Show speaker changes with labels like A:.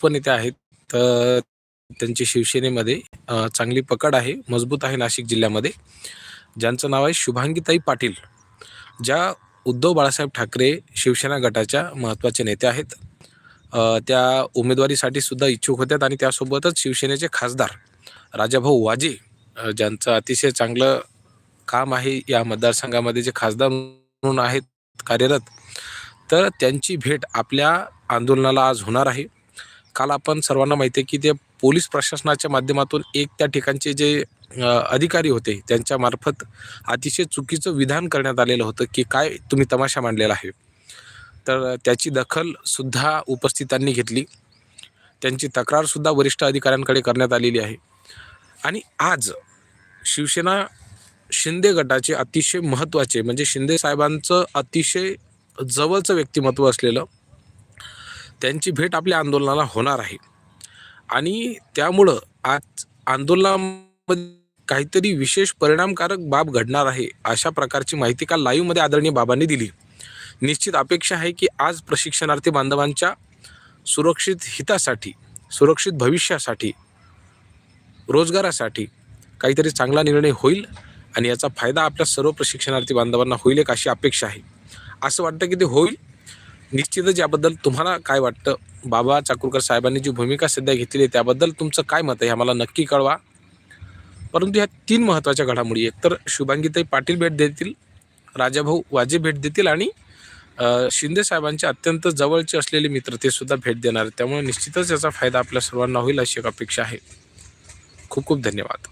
A: उपनेते आहेत. तर त्यांची शिवसेनेमध्ये चांगली पकड आहे मजबूत आहे नाशिक जिल्ह्यामध्ये. ज्यांचं नाव आहे शुभांगीताई पाटील ज्या उद्धव बाळासाहेब ठाकरे शिवसेना गटाच्या महत्त्वाचे नेते आहेत. त्या उमेदवारीसाठी सुद्धा इच्छुक होत्या आणि त्यासोबतच शिवसेनेचे खासदार राजाभाऊ वाजे ज्यांचं अतिशय चांगलं काम आहे या मतदारसंघामध्ये जे खासदार म्हणून आहेत कार्यरत. तर त्यांची भेट आपल्या आंदोलनाला आज होणार आहे. काल आपण सर्वांना माहिती आहे की ते पोलीस प्रशासनाच्या माध्यमातून एक त्या ठिकाणचे जे अधिकारी होते त्यांच्यामार्फत अतिशय चुकीचं विधान करण्यात आलेलं होतं की काय तुम्ही तमाशा मांडलेला आहे. तर त्याची दखलसुद्धा उपस्थितांनी घेतली. त्यांची तक्रारसुद्धा वरिष्ठ अधिकाऱ्यांकडे करण्यात आलेली आहे. आणि आज शिवसेना शिंदे गटाचे अतिशय महत्त्वाचे म्हणजे शिंदे साहेबांचं अतिशय जवळचं व्यक्तिमत्व असलेलं त्यांची भेट आपल्या आंदोलनाला होणार आहे. आणि त्यामुळं आज आंदोलनामध्ये काहीतरी विशेष परिणामकारक बाब घडणार आहे अशा प्रकारची माहिती काल लाईव्हमध्ये आदरणीय बाबांनी दिली. निश्चित अपेक्षा आहे की आज प्रशिक्षणार्थी बांधवांच्या सुरक्षित हितासाठी सुरक्षित भविष्यासाठी रोजगारासाठी काहीतरी चांगला निर्णय होईल आणि याचा फायदा आपल्या सर्व प्रशिक्षणार्थी बांधवांना होईल एक अशी अपेक्षा आहे. असं वाटतं की ते होईल. निश्चितच याबद्दल तुम्हाला काय वाटतं? बाबा चाकूरकर साहेबांनी जी भूमिका सध्या घेतली आहे त्याबद्दल तुमचं काय मत आहे? हे आम्हाला नक्की कळवा. परंतु ह्या तीन महत्त्वाच्या घडामोडी एकतर शुभांगीताई पाटील भेट देतील राजाभाऊ वाजे भेट देतील आणि शिंदे साहेबांचे अत्यंत जवळचे असलेले मित्र ते सुद्धा भेट देणार त्यामुळे निश्चितच याचा फायदा आपल्या सर्वांना होईल अशी एक अपेक्षा आहे. खूप खूप धन्यवाद.